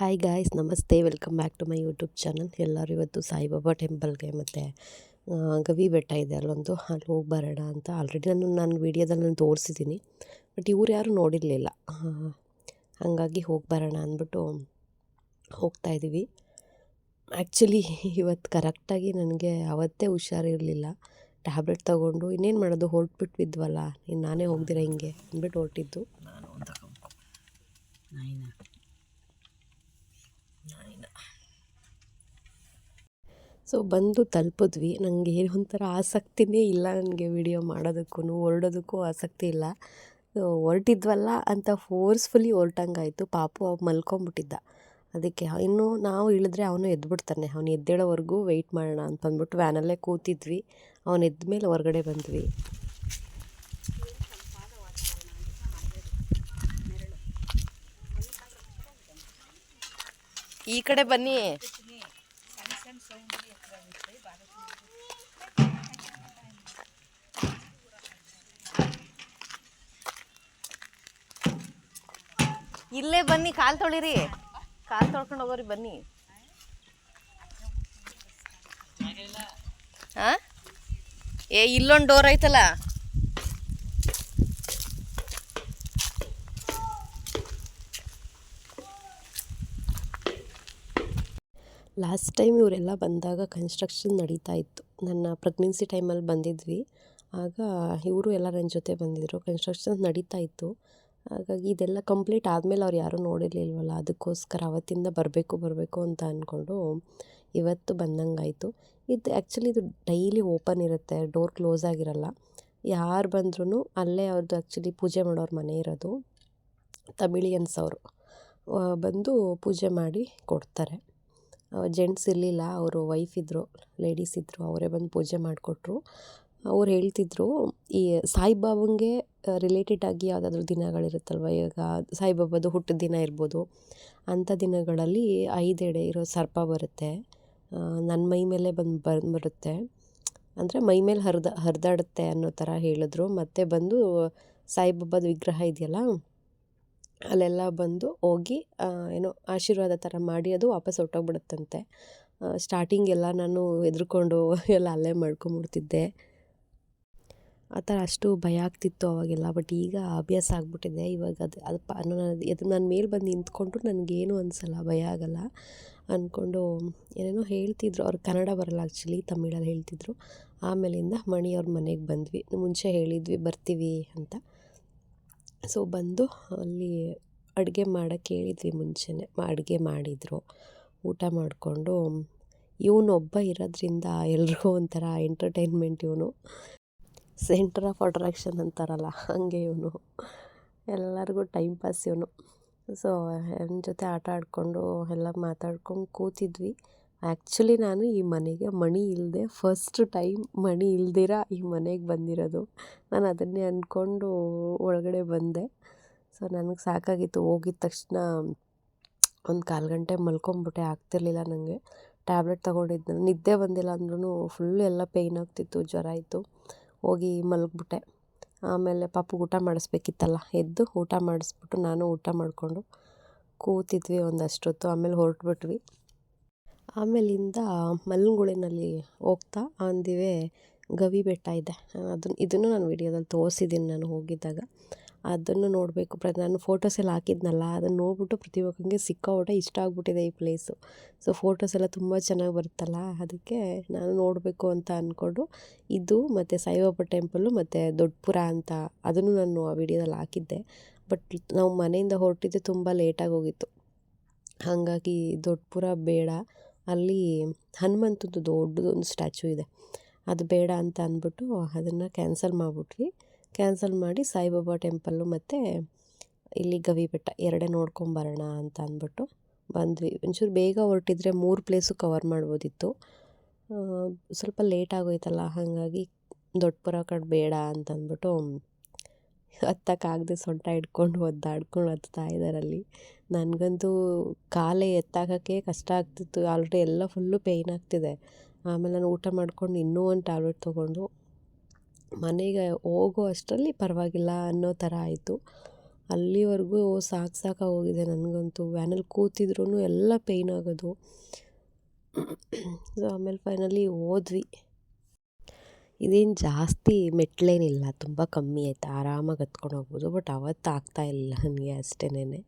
Hi guys ನಮಸ್ತೆ. Welcome back to my YouTube channel ಎಲ್ಲರೂ ಇವತ್ತು ಸಾಯಿಬಾಬಾ ಟೆಂಪಲ್ಗೆ ಮತ್ತು ಗವಿ ಬೆಟ್ಟ ಇದೆ. ಅಲ್ಲೊಂದು ಅಲ್ಲಿ ಹೋಗಿ ಬರೋಣ ಅಂತ ಆಲ್ರೆಡಿ ನಾನು ನಾನು ವೀಡಿಯೋದಲ್ಲಿ ನಾನು ತೋರಿಸಿದ್ದೀನಿ. ಬಟ್ ಇವ್ರು ಯಾರೂ ನೋಡಿರಲಿಲ್ಲ. ಹಾಗಾಗಿ ಹೋಗಿ ಬರೋಣ ಅಂದ್ಬಿಟ್ಟು ಹೋಗ್ತಾ ಇದ್ದೀವಿ ಆ್ಯಕ್ಚುಲಿ ಇವತ್ತು ಕರೆಕ್ಟಾಗಿ ನನಗೆ ಅವತ್ತೇ ಹುಷಾರಿರಲಿಲ್ಲ. ಟ್ಯಾಬ್ಲೆಟ್ ತೊಗೊಂಡು ಇನ್ನೇನು ಮಾಡೋದು? ಹೊರಟ್ಬಿಟ್ವಿದ್ವಲ್ಲ. ಇನ್ನು ನಾನೇ ಹೋಗ್ದಿರ ಹಿಂಗೆ ಅಂದ್ಬಿಟ್ಟು ಹೊರಟಿದ್ದು ನಾನು ಒಂದು ತಗೊಂಡ್ಕೊ ನಾಯಿನ ನಾಯಿನ ಸೊ ಬಂದು ತಲುಪಿದ್ವಿ. ನನಗೆ ಒಂಥರ ಆಸಕ್ತಿನೇ ಇಲ್ಲ ನನಗೆ ವಿಡಿಯೋ ಮಾಡೋದಕ್ಕೂ ಹೊರಡೋದಕ್ಕೂ ಆಸಕ್ತಿ ಇಲ್ಲ. ಸೊ ಹೊರಟಿದ್ವಲ್ಲ ಅಂತ ಫೋರ್ಸ್ಫುಲಿ ಹೊರಟಂಗಾಯಿತು. ಪಾಪು ಅವ್ ಮಲ್ಕೊಂಬಿಟ್ಟಿದ್ದ. ಅದಕ್ಕೆ ಇನ್ನು ನಾವು ಇಳಿದ್ರೆ ಅವನು ಎದ್ಬಿಡ್ತಾನೆ. ಅವನು ಎದ್ದೇಳೋವರೆಗೂ ವೆಯ್ಟ್ ಮಾಡೋಣ ಅಂತ ಅಂದ್ಬಿಟ್ಟು ವ್ಯಾನಲ್ಲೇ ಕೂತಿದ್ವಿ. ಅವನು ಎದ್ದ ಮೇಲೆ ಹೊರಗಡೆ ಬಂದ್ವಿ. ಈ ಕಡೆ ಬನ್ನಿ. ಇಲ್ಲೇ ಬನ್ನಿ, ಕಾಲು ತೊಳಿರಿ. ಕಾಲು ತೊಳ್ಕೊಂಡು ಹೋಗೋರಿ ಬನ್ನಿ. ಏ, ಇಲ್ಲೊಂದು ಡೋರ್ ಐತಲ್ಲ. ಲಾಸ್ಟ್ ಟೈಮ್ ಇವರೆಲ್ಲ ಬಂದಾಗ ಕನ್ಸ್ಟ್ರಕ್ಷನ್ ನಡೀತಾ ಇತ್ತು. ನನ್ನ ಪ್ರೆಗ್ನೆನ್ಸಿ ಟೈಮಲ್ಲಿ ಬಂದಿದ್ವಿ. ಆಗ ಇವರು ಎಲ್ಲ ನನ್ನ ಜೊತೆ ಬಂದಿದ್ದರು ಕನ್ಸ್ಟ್ರಕ್ಷನ್ ನಡೀತಾ ಇತ್ತು. ಹಾಗಾಗಿ ಇದೆಲ್ಲ ಕಂಪ್ಲೀಟ್ ಆದಮೇಲೆ ಅವ್ರು ಯಾರೂ ನೋಡಿರಲಿಲ್ವಲ್ಲ, ಅದಕ್ಕೋಸ್ಕರ ಅವತ್ತಿಂದ ಬರಬೇಕು ಬರಬೇಕು ಅಂತ ಅಂದ್ಕೊಂಡು ಇವತ್ತು ಬಂದಂಗಾಯಿತು. ಇದು ಆ್ಯಕ್ಚುಲಿ ಇದು ಡೈಲಿ ಓಪನ್ ಇರುತ್ತೆ ಡೋರ್ ಕ್ಲೋಸ್ ಆಗಿರಲ್ಲ. ಯಾರು ಬಂದ್ರೂ ಅಲ್ಲೇ ಅವ್ರದ್ದು ಆ್ಯಕ್ಚುಲಿ ಪೂಜೆ ಮಾಡೋರ ಮನೆ ಇರೋದು, ತಮಿಳಿಯನ್ಸ್ ಅವರು. ಬಂದು ಪೂಜೆ ಮಾಡಿ ಕೊಡ್ತಾರೆ. ಜೆಂಟ್ಸ್ ಇರಲಿಲ್ಲ, ಅವರು ವೈಫ್ ಇದ್ದರು ಲೇಡೀಸ್ ಇದ್ದರು ಅವರೇ ಬಂದು ಪೂಜೆ ಮಾಡಿಕೊಟ್ರು. ಅವ್ರು ಹೇಳ್ತಿದ್ರು, ಈ ಸಾಯಿಬಾಬಂಗೆ ರಿಲೇಟೆಡ್ ಆಗಿ ಯಾವುದಾದ್ರೂ ದಿನಗಳಿರುತ್ತಲ್ವ? ಈಗ ಸಾಯಿಬಾಬಾದು ಹುಟ್ಟಿದ ದಿನ ಇರ್ಬೋದು. ಅಂಥ ದಿನಗಳಲ್ಲಿ ಐದೆಡೆ ಇರೋ ಸರ್ಪ ಬರುತ್ತೆ. ನನ್ನ ಮೈ ಮೇಲೆ ಬಂದು ಬರುತ್ತೆ. ಅಂದರೆ ಮೈ ಮೇಲೆ ಹರಿದ, ಹರಿದಾಡುತ್ತೆ ಅನ್ನೋ ಥರ ಹೇಳಿದ್ರು. ಮತ್ತೆ ಬಂದು ಸಾಯಿಬಾಬಾದ ವಿಗ್ರಹ ಇದೆಯಲ್ಲ, ಅಲ್ಲೆಲ್ಲ ಬಂದು ಹೋಗಿ ಏನೋ ಆಶೀರ್ವಾದ ಥರ ಮಾಡಿ ಅದು ವಾಪಸ್ ಹೊರ್ಟೋಗ್ಬಿಡುತ್ತಂತೆ. ಸ್ಟಾರ್ಟಿಂಗ್ ಎಲ್ಲ ನಾನು ಹೆದ್ರುಕೊಂಡು ಎಲ್ಲ ಅಲ್ಲೇ ಮಾಡ್ಕೊಂಬಿಡ್ತಿದ್ದೆ. ಆ ಥರ ಅಷ್ಟು ಭಯ ಆಗ್ತಿತ್ತು ಅವಾಗೆಲ್ಲ. ಬಟ್ ಈಗ ಅಭ್ಯಾಸ ಆಗಿಬಿಟ್ಟಿದೆ. ಇವಾಗ ಅದು ಅದು ಪ, ಅದು ನನ್ನ ಮೇಲೆ ಬಂದು ನಿಂತ್ಕೊಂಡ್ರು ನನಗೇನು ಅನಿಸಲ್ಲ, ಭಯ ಆಗಲ್ಲ. ಅಂದ್ಕೊಂಡು ಏನೇನೋ ಹೇಳ್ತಿದ್ರು. ಅವ್ರು ಕನ್ನಡ ಬರಲ್ಲ ಆ್ಯಕ್ಚುಲಿ ತಮಿಳಲ್ಲಿ ಹೇಳ್ತಿದ್ರು. ಆಮೇಲಿಂದ ಮಣಿಯವ್ರ ಮನೆಗೆ ಬಂದ್ವಿ. ಮುಂಚೆ ಹೇಳಿದ್ವಿ, ಬರ್ತೀವಿ ಅಂತ. ಸೊ ಬಂದು ಅಲ್ಲಿ ಅಡುಗೆ ಮಾಡೋಕ್ಕೆ ಹೇಳಿದ್ವಿ ಮುಂಚೆನೇ. ಅಡುಗೆ ಮಾಡಿದರು. ಊಟ ಮಾಡಿಕೊಂಡು ಇವನೊಬ್ಬ ಇರೋದ್ರಿಂದ ಎಲ್ರಿಗೂ ಒಂಥರ ಎಂಟರ್ಟೈನ್ಮೆಂಟ್ ಇವನು. ಸೆಂಟರ್ ಆಫ್ ಅಟ್ರಾಕ್ಷನ್ ಅಂತಾರಲ್ಲ, ಹಾಗೆ ಇವನು. ಎಲ್ಲರಿಗೂ ಟೈಮ್ ಪಾಸ್ ಇವನು. ಸೊ ನನ್ನ ಜೊತೆ ಆಟ ಆಡಿಕೊಂಡು ಎಲ್ಲ ಮಾತಾಡ್ಕೊಂಡು ಕೂತಿದ್ವಿ. ಆ್ಯಕ್ಚುಲಿ ನಾನು ಈ ಮನೆಗೆ ಮಣಿ ಇಲ್ಲದೆ ಫಸ್ಟ್ ಟೈಮ್ ಮಣಿ ಇಲ್ದಿರ ಈ ಮನೆಗೆ ಬಂದಿರೋದು. ನಾನು ಅದನ್ನೇ ಅಂದ್ಕೊಂಡು ಒಳಗಡೆ ಬಂದೆ. ಸೊ, ನನಗೆ ಸಾಕಾಗಿತ್ತು. ಹೋಗಿದ ತಕ್ಷಣ ಒಂದು ಕಾಲು ಗಂಟೆ ಮಲ್ಕೊಂಬಿಟ್ಟೆ, ಆಗ್ತಿರ್ಲಿಲ್ಲ ನನಗೆ ಟ್ಯಾಬ್ಲೆಟ್ ತೊಗೊಂಡಿದ್ದು ನಿದ್ದೆ ಬಂದಿಲ್ಲ ಅಂದ್ರೂ ಫುಲ್ ಎಲ್ಲ ಪೇಯ್ನ್ ಆಗ್ತಿತ್ತು, ಜ್ವರ ಇತ್ತು ಹೋಗಿ ಮಲಗ್ಬಿಟ್ಟೆ. ಆಮೇಲೆ ಪಾಪುಗೆ ಊಟ ಮಾಡಿಸ್ಬೇಕಿತ್ತಲ್ಲ, ಎದ್ದು ಊಟ ಮಾಡಿಸ್ಬಿಟ್ಟು ನಾನು ಊಟ ಮಾಡಿಕೊಂಡು ಕೂತಿದ್ವಿ ಒಂದಷ್ಟೊತ್ತು, ಆಮೇಲೆ ಹೊರಟ್ಬಿಟ್ವಿ. ಆಮೇಲಿಂದ ಮಲ್ಲಂಗುಳಿನಲ್ಲಿ ಹೋಗ್ತಾ ಆನ್ ದಿ ವೇ ಗವಿ ಬೆಟ್ಟ ಇದೆ. ಅದನ್ನ, ಇದನ್ನು ನಾನು ವೀಡಿಯೋದಲ್ಲಿ ತೋರಿಸಿದ್ದೀನಿ ನಾನು ಹೋಗಿದ್ದಾಗ. ಅದನ್ನು ನೋಡಬೇಕು. ಪ್ರ, ನಾನು ಫೋಟೋಸ್ ಎಲ್ಲ ಹಾಕಿದ್ನಲ್ಲ, ಅದನ್ನು ನೋಡ್ಬಿಟ್ಟು ಪ್ರತಿಯೊಬ್ಬನಿಗೆ ಸಿಕ್ಕಾಪಟ್ಟೆ ಇಷ್ಟ ಆಗ್ಬಿಟ್ಟಿದೆ ಈ ಪ್ಲೇಸು ಸೊ ಫೋಟೋಸ್ ಎಲ್ಲ ತುಂಬ ಚೆನ್ನಾಗಿ ಬರುತ್ತಲ್ಲ, ಅದಕ್ಕೆ ನಾನು ನೋಡಬೇಕು ಅಂತ ಅಂದ್ಕೊಂಡು ಇದು ಮತ್ತು ಸಾಯಿಬಾಬಾ ಟೆಂಪಲ್ಲು ಮತ್ತು ದೊಡ್ಡಪುರ ಅಂತ ಅದನ್ನು ನಾನು ಆ ವಿಡಿಯೋದಲ್ಲಿ ಹಾಕಿದ್ದೆ. ಬಟ್ ನಾವು ಮನೆಯಿಂದ ಹೊರಟಿದ್ದೆ ತುಂಬ ಲೇಟಾಗಿ ಹೋಗಿತ್ತು. ಹಾಗಾಗಿ ದೊಡ್ಡಪುರ ಬೇಡ, ಅಲ್ಲಿ ಹನುಮಂತದ್ದು ದೊಡ್ಡದೊಂದು ಸ್ಟ್ಯಾಚು ಇದೆ. ಅದು ಬೇಡ ಅಂತ ಅಂದ್ಬಿಟ್ಟು ಅದನ್ನು ಕ್ಯಾನ್ಸಲ್ ಮಾಡಿಬಿಟ್ವಿ. ಕ್ಯಾನ್ಸಲ್ ಮಾಡಿ ಸಾಯಿಬಾಬಾ ಟೆಂಪಲ್ಲು ಮತ್ತು ಇಲ್ಲಿ ಗವಿ ಬೆಟ್ಟ ಎರಡೇ ನೋಡ್ಕೊಂಬರೋಣ ಅಂತ ಅಂದ್ಬಿಟ್ಟು ಬಂದ್ವಿ. ಒಂಚೂರು ಬೇಗ ಹೊರಟಿದ್ರೆ ಮೂರು ಪ್ಲೇಸು ಕವರ್ ಮಾಡ್ಬೋದಿತ್ತು. ಸ್ವಲ್ಪ ಲೇಟ್ ಆಗೋಯ್ತಲ್ಲ, ಹಾಗಾಗಿ ದೊಡ್ಡಪುರ ಕಡೆ ಬೇಡ ಅಂತ ಅಂದ್ಬಿಟ್ಟು ಹತ್ತಕ್ಕಾಗದೆ ಸೊಂಟ ಹಿಡ್ಕೊಂಡು ಒದ್ದಾಡ್ಕೊಂಡು ಹತ್ತಾ ಇದ್ದಾರಲ್ಲಿ ನನಗಂತೂ ಕಾಲೇ ಎತ್ತಾಕೋಕ್ಕೆ ಕಷ್ಟ ಆಗ್ತಿತ್ತು. ಆಲ್ರೆಡಿ ಎಲ್ಲ ಫುಲ್ಲು ಪೇಯ್ನ್ ಆಗ್ತಿದೆ. ಆಮೇಲೆ ನಾನು ಊಟ ಮಾಡ್ಕೊಂಡು ಇನ್ನೂ ಒಂದು ಟ್ಯಾಬ್ಲೆಟ್ ತೊಗೊಂಡು ಮನೆಗೆ ಹೋಗೋ ಅಷ್ಟರಲ್ಲಿ ಪರವಾಗಿಲ್ಲ ಅನ್ನೋ ಥರ ಆಯಿತು. ಅಲ್ಲಿವರೆಗೂ ಸಾಕು ಸಾಕಾಗೋಗಿದೆ ನನಗಂತೂ. ವ್ಯಾನಲ್ಲಿ ಕೂತಿದ್ರೂ ಎಲ್ಲ ಪೇಯ್ನ್ ಆಗೋದು. ಸೊ ಆಮೇಲೆ ಫೈನಲಿ ಹೋದ್ವಿ. ಇದೇನು ಜಾಸ್ತಿ ಮೆಟ್ಲೇನಿಲ್ಲ. ತುಂಬ ಕಮ್ಮಿ ಆಯ್ತು. ಆರಾಮಾಗಿ ಹತ್ಕೊಂಡು ಹೋಗ್ಬೋದು. ಬಟ್ ಅವತ್ತು ಆಗ್ತಾ ಇಲ್ಲ ನನಗೆ ಅಷ್ಟೇನೆ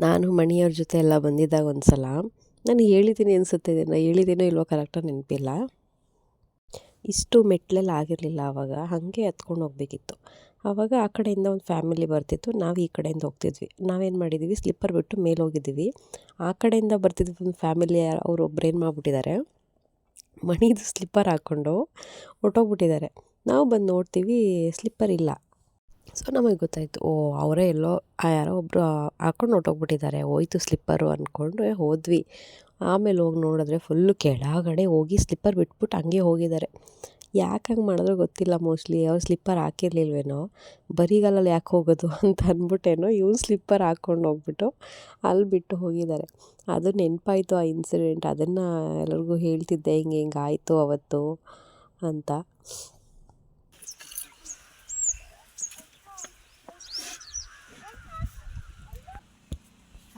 ನಾನು ಮಣಿಯವ್ರ ಜೊತೆ ಎಲ್ಲ ಬಂದಿದ್ದಾಗ ಒಂದು ಸಲ ನಾನು ಹೇಳಿದ್ದೀನಿ ಅನಿಸುತ್ತೆ ಇದನ್ನು. ಹೇಳಿದ್ದೀನೋ ಇಲ್ವೋ ಕರೆಕ್ಟಾಗಿ ನೆನಪಿಲ್ಲ. ಇಷ್ಟು ಮೆಟ್ಲೆಲ್ಲ ಆಗಿರಲಿಲ್ಲ ಆವಾಗ ಹಾಗೆ ಹತ್ಕೊಂಡು ಹೋಗಬೇಕಿತ್ತು. ಆವಾಗ ಆ ಕಡೆಯಿಂದ ಒಂದು ಫ್ಯಾಮಿಲಿ ಬರ್ತಿತ್ತು. ನಾವು ಈ ಕಡೆಯಿಂದ ಹೋಗ್ತಿದ್ವಿ. ನಾವೇನು ಮಾಡಿದ್ದೀವಿ ಸ್ಲಿಪ್ಪರ್ ಬಿಟ್ಟು ಮೇಲೆ ಹೋಗಿದ್ದೀವಿ. ಆ ಕಡೆಯಿಂದ ಬರ್ತಿದ್ವಿ ಒಂದು ಫ್ಯಾಮಿಲಿ ಅವರು ಒಬ್ರು ಏನು ಮಾಡಿಬಿಟ್ಟಿದ್ದಾರೆ? ಮಣಿದು ಸ್ಲಿಪ್ಪರ್ ಹಾಕ್ಕೊಂಡು ಹೊರ್ಟೋಗ್ಬಿಟ್ಟಿದ್ದಾರೆ. ನಾವು ಬಂದು ನೋಡ್ತೀವಿ ಸ್ಲಿಪ್ಪರ್ ಇಲ್ಲ. ಸೊ ನಮಗೆ ಗೊತ್ತಾಯಿತು, ಓ, ಅವರೇ ಎಲ್ಲೋ ಯಾರೋ ಒಬ್ಬರು ಹಾಕೊಂಡು ಹೊರ್ಟೋಗ್ಬಿಟ್ಟಿದ್ದಾರೆ, ಹೋಯ್ತು ಸ್ಲಿಪ್ಪರು ಅಂದ್ಕೊಂಡು ಹೋದ್ವಿ. ಆಮೇಲೆ ಹೋಗಿ ನೋಡಿದ್ರೆ ಫುಲ್ಲು ಕೆಳಗಡೆ ಹೋಗಿ ಸ್ಲಿಪ್ಪರ್ ಬಿಟ್ಬಿಟ್ಟು ಹಂಗೆ ಹೋಗಿದ್ದಾರೆ. ಯಾಕೆ ಹಂಗೆ ಮಾಡಿದ್ರು ಗೊತ್ತಿಲ್ಲ ಮೋಸ್ಟ್ಲಿ ಅವ್ರು ಸ್ಲಿಪ್ಪರ್ ಹಾಕಿರ್ಲಿಲ್ವೇನೋ, ಬರಿಗಾಲಲ್ಲಿ ಯಾಕೆ ಹೋಗೋದು ಅಂತ ಅಂದ್ಬಿಟ್ಟೇನೋ ಇವ್ನು ಸ್ಲಿಪ್ಪರ್ ಹಾಕ್ಕೊಂಡು ಹೋಗ್ಬಿಟ್ಟು ಅಲ್ಲಿ ಬಿಟ್ಟು ಹೋಗಿದ್ದಾರೆ. ಅದು ನೆನಪಾಯಿತು ಆ ಇನ್ಸಿಡೆಂಟ್ ಅದನ್ನು ಎಲ್ಲರಿಗೂ ಹೇಳ್ತಿದ್ದೆ, ಹಿಂಗೆ ಹಿಂಗೆ ಆಯಿತು ಅವತ್ತು ಅಂತ.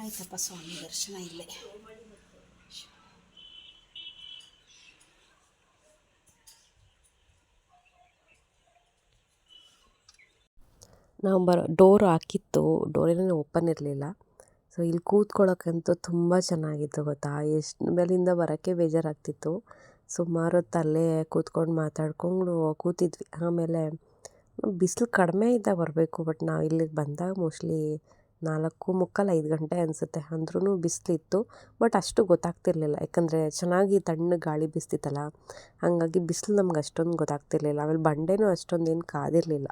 ಆಯ್ತಪ್ಪ ಸ್ವಾಮಿ, ದರ್ಶನ ಇಲ್ಲೇ. ನಾವು ಬರೋ ಡೋರ್ ಹಾಕಿತ್ತು ಡೋರೇನೇ ಓಪನ್ ಇರಲಿಲ್ಲ. ಸೊ ಇಲ್ಲಿ ಕೂತ್ಕೊಳ್ಳೋಕ್ಕಂತೂ ತುಂಬ ಚೆನ್ನಾಗಿತ್ತು ಗೊತ್ತಾ? ಎಷ್ಟು ಮೇಲಿಂದ ಬರೋಕ್ಕೆ ಬೇಜಾರಾಗ್ತಿತ್ತು. ಸುಮಾರು ಅಲ್ಲೇ ಕೂತ್ಕೊಂಡು ಮಾತಾಡ್ಕೊಂಡು ಕೂತಿದ್ವಿ. ಆಮೇಲೆ, ಬಿಸಿಲು ಕಡಿಮೆ ಇದ್ದಾಗ ಬರಬೇಕು ಬಟ್ ನಾವು ಇಲ್ಲಿಗೆ ಬಂದಾಗ ಮೋಸ್ಟ್ಲಿ ನಾಲ್ಕು ಮುಕ್ಕಾಲು ಐದು ಗಂಟೆ ಅನಿಸುತ್ತೆ. ಅಂದ್ರೂ ಬಿಸಿಲಿತ್ತು, ಬಟ್ ಅಷ್ಟು ಗೊತ್ತಾಗ್ತಿರ್ಲಿಲ್ಲ. ಯಾಕಂದರೆ ಚೆನ್ನಾಗಿ ತಣ್ಣಗೆ ಗಾಳಿ ಬಿಸ್ತಿತ್ತಲ್ಲ, ಹಾಗಾಗಿ ಬಿಸಿಲು ನಮ್ಗೆ ಅಷ್ಟೊಂದು ಗೊತ್ತಾಗ್ತಿರ್ಲಿಲ್ಲ. ಆಮೇಲೆ ಬಂಡೆನೂ ಅಷ್ಟೊಂದು ಏನು ಕಾದಿರಲಿಲ್ಲ.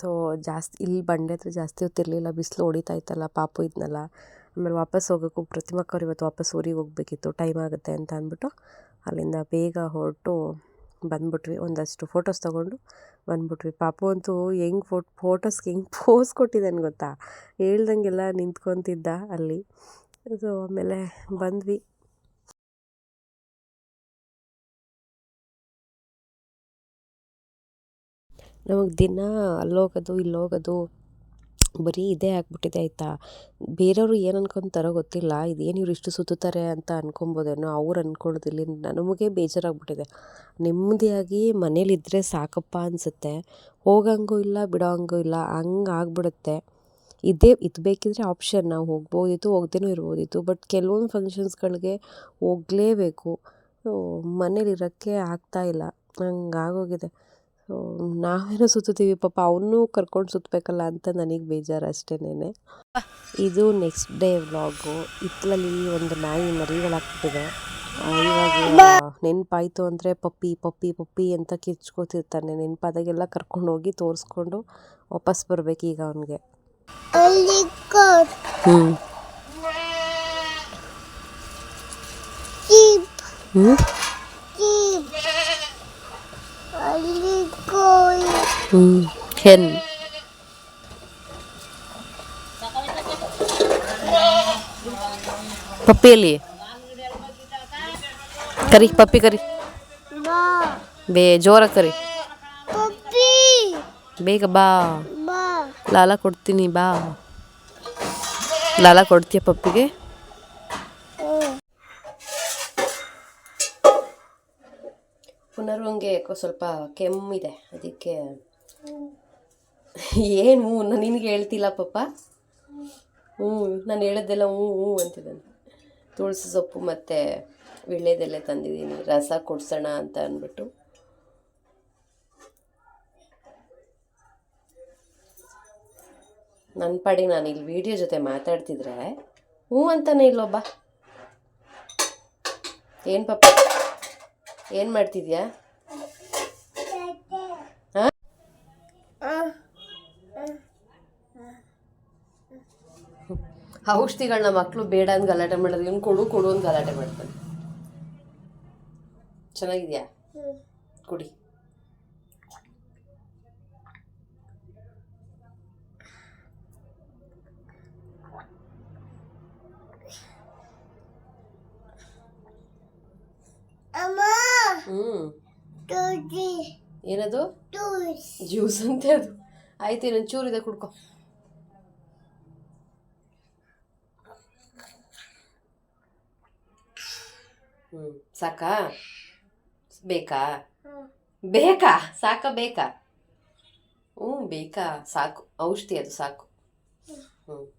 ಸೊ ಜಾಸ್ತಿ ಇಲ್ಲಿ ಬಂಡೆ ಹತ್ರ ಜಾಸ್ತಿ ಹೊತ್ತಿರಲಿಲ್ಲ. ಬಿಸಿಲು ಹೊಡಿತಾ ಇತ್ತಲ್ಲ, ಪಾಪು ಇದ್ನಲ್ಲ. ಆಮೇಲೆ ವಾಪಸ್ ಹೋಗೋಕ್ಕೂ ಪ್ರತಿಮಕ್ಕವ್ರು ಇವತ್ತು ವಾಪಸ್ ಊರಿಗೆ ಹೋಗಬೇಕಿತ್ತು. ಟೈಮ್ ಆಗುತ್ತೆ ಅಂತ ಅಂದ್ಬಿಟ್ಟು ಅಲ್ಲಿಂದ ಬೇಗ ಹೊರಟು ಬಂದ್ಬಿಟ್ವಿ, ಒಂದಷ್ಟು ಫೋಟೋಸ್ ತೊಗೊಂಡು ಬಂದ್ಬಿಟ್ವಿ. ಪಾಪು ಅಂತೂ ಹೆಂಗೆ ಫೋಟ್ ಫೋಟೋಸ್ಗೆ ಹೆಂಗೆ ಪೋಸ್ ಕೊಟ್ಟಿದ್ದಾನೆ ಗೊತ್ತಾ? ಹೇಳ್ದಂಗೆಲ್ಲ ನಿಂತ್ಕೊತಿದ್ದ ಅಲ್ಲಿ. ಸೊ ಆಮೇಲೆ ಬಂದ್ವಿ. ನಮಗೆ ದಿನ ಅಲ್ಲೋಗೋದು, ಇಲ್ಲೋಗೋದು ಬರೀ ಇದೇ ಆಗ್ಬಿಟ್ಟಿದೆ ಆಯಿತಾ? ಬೇರೆಯವರು ಏನು ಅನ್ಕೊತಾರೋ ಗೊತ್ತಿಲ್ಲ. ಇದೇನು ಇವ್ರು ಇಷ್ಟು ಸುತ್ತುತ್ತಾರೆ ಅಂತ ಅನ್ಕೊಬೋದೇನೋ ಅವ್ರು ಅನ್ಕೊಳ್ಳೋದಿಲ್ಲ ನಮಗೆ ಬೇಜಾರಾಗ್ಬಿಟ್ಟಿದೆ. ನೆಮ್ಮದಿಯಾಗಿ ಮನೇಲಿದ್ದರೆ ಸಾಕಪ್ಪ ಅನಿಸುತ್ತೆ. ಹೋಗಂಗೂ ಇಲ್ಲ, ಬಿಡೋಂಗೂ ಇಲ್ಲ, ಹಂಗೆ ಆಗ್ಬಿಡುತ್ತೆ. ಇದೇ, ಇದು ಬೇಕಿದ್ರೆ ಆಪ್ಷನ್ ನಾವು ಹೋಗ್ಬೋದಿತ್ತು, ಹೋಗ್ದೇನೂ ಇರ್ಬೋದಿತ್ತು ಬಟ್ ಕೆಲವೊಂದು ಫಂಕ್ಷನ್ಸ್ಗಳಿಗೆ ಹೋಗಲೇಬೇಕು. ಮನೇಲಿರೋಕ್ಕೆ ಆಗ್ತಾಯಿಲ್ಲ ಹಂಗಾಗೋಗಿದೆ ನಾವೇನೋ ಸುತ್ತೀವಿ ಪಾಪ ಅವನು ಕರ್ಕೊಂಡು ಸುತ್ತಬೇಕಲ್ಲ ಅಂತ ನನಗೆ ಬೇಜಾರು ಅಷ್ಟೇನೆ ಇದು ನೆಕ್ಸ್ಟ್ ಡೇ ವ್ಲಾಗು ಇತ್ತಲಲ್ಲಿ ಒಂದು ನಾಯಿ ಮರಿಗಳಾಗ್ತಿದೆ ಇವಾಗ ನೆನಪಾಯಿತು ಅಂದರೆ ಪಪ್ಪಿ ಪಪ್ಪಿ ಪಪ್ಪಿ ಅಂತ ಕಿರ್ಚ್ಕೋತಿರ್ತಾನೆ. ನೆನಪಾದಾಗೆಲ್ಲ ಕರ್ಕೊಂಡು ಹೋಗಿ ತೋರಿಸ್ಕೊಂಡು ವಾಪಸ್ ಬರ್ಬೇಕು ಈಗ ಅವನಿಗೆ. ಹ್ಞೂ ಹ್ಞೂ ಹ್ಞೂ ಹೆನ್ ಪಪ್ಪಿಯಲ್ಲಿ ಕರಿ ಪಪ್ಪಿ ಕರಿ ಬೇ ಜೋರಾಗಿ ಕರಿ ಬೇಗ ಬಾ ಲಾಲ ಕೊಡ್ತೀನಿ ಬಾ ಲಾಲ ಕೊಡ್ತೀಯ ಪಪ್ಪಿಗೆ ಪುನರ್ವಂಗೆ ಯಾಕೋ ಸ್ವಲ್ಪ ಕೆಮ್ಮಿದೆ, ಅದಕ್ಕೆ ಏನು ನಾನು ನಿನಗೆ ಹೇಳ್ತಿಲ್ಲ ಪಪ್ಪ. ಹ್ಞೂ, ನಾನು ಹೇಳೋದೆಲ್ಲ ಹ್ಞೂ ಹ್ಞೂ ಅಂತಿದ್ದಾನೆ. ತುಳಸಿ ಸೊಪ್ಪು ಮತ್ತು ವೀಳ್ಯದೆಲೆ ತಂದಿದ್ದೀನಿ, ರಸ ಕೊಡ್ಸೋಣ ಅಂತ ಅಂದ್ಬಿಟ್ಟು. ನನ್ನ ಪಾಡಿಗೆ ನಾನು ಇಲ್ಲಿ ವಿಡಿಯೋ ಜೊತೆ ಮಾತಾಡ್ತಿದ್ರೆ, ಹ್ಞೂ ಅಂತಾನೆ ಇಲ್ಲೊಬ್ಬ. ಏನು ಪಾಪ ಏನು ಮಾಡ್ತಿದ್ಯಾ ಹಾಂ ಔಷಧಿಗಳನ್ನ ಮಕ್ಕಳು ಬೇಡ ಅಂತ ಗಲಾಟೆ ಮಾಡೋದು ಇವ್ನು ಕೊಡು ಕೊಡು ಅಂತ ಗಲಾಟೆ ಮಾಡ್ತಾನೆ ಚೆನ್ನಾಗಿದ್ಯಾ? ಕುಡಿ. ಏನದು? ಜ್ಯೂಸ್ ಅಂತೆ ಅದು. ಆಯ್ತು ಇನ್ನೊಂದು ಚೂರಿದೆ ಕುಡ್ಕೊ. ಹ್ಞೂ ಸಾಕಾ? ಬೇಕಾ? ಬೇಕಾ? ಸಾಕ ಬೇಕಾ? ಹ್ಞೂ ಬೇಕಾ. ಸಾಕು. ಔಷಧಿ ಅದು ಸಾಕು. ಹ್ಞೂ